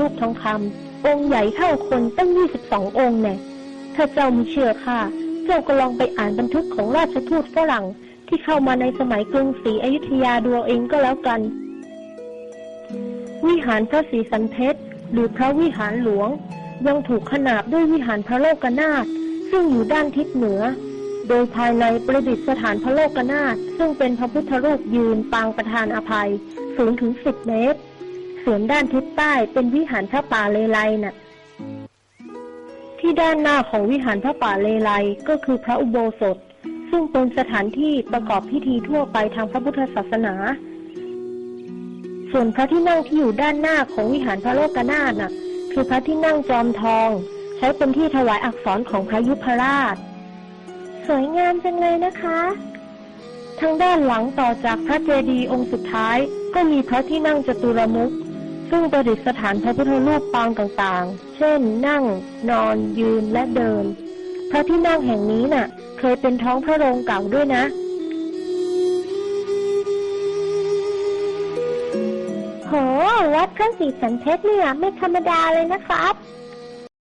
รูปทองคำองค์ใหญ่เท่าคนตั้ง22ององค์แน่ถ้าเจ้าไม่เชื่อค่ะ เจ้าก็ลองไปอ่านบันทึกของราชทูตฝรั่งที่เข้ามาในสมัยกรุงศรีอยุธยาดูเอาเองก็แล้วกัน วิหารพระศรีสันเพชรหรือพระวิหารหลวง ยังถูกขนาบด้วยวิหารพระโลกนาถซึ่งอยู่ด้านทิศเหนือ โดยภายในประดิษฐานพระโลกนาถซึ่งเป็นพระพุทธรูปยืนปางประธานอภัยสูงถึง10เมตร ส่วนด้านทิศใต้เป็นวิหารพระป่าเลไลน่ะ ที่ด้านหน้าของวิหารพระป่าเลไลก็คือพระอุโบสถ ซึ่งเป็นสถานที่ประกอบพิธีทั่วไปทางพระพุทธศาสนา ส่วนพระที่นั่งที่อยู่ด้านหน้าของวิหารพระโลกนาถน่ะ คือพระที่นั่งจอมทอง ใช้เป็นที่ถวายอักษรของพระยุพราช สวยงามจังเลยนะคะทางด้านหลังต่อจากพระเจดีย์องค์สุดท้ายก็มีพระที่นั่งจตุรมุข ซึ่งประดิษฐานพระพุทธรูปปางต่างๆ เช่น นั่ง นอน ยืนและเดิน พระที่นั่งแห่งนี้น่ะ เคยเป็นท้องพระโรงเก่าด้วยนะ โห วัดพระศรีสันเพชรเนี่ย ไม่ธรรมดาเลยนะครับ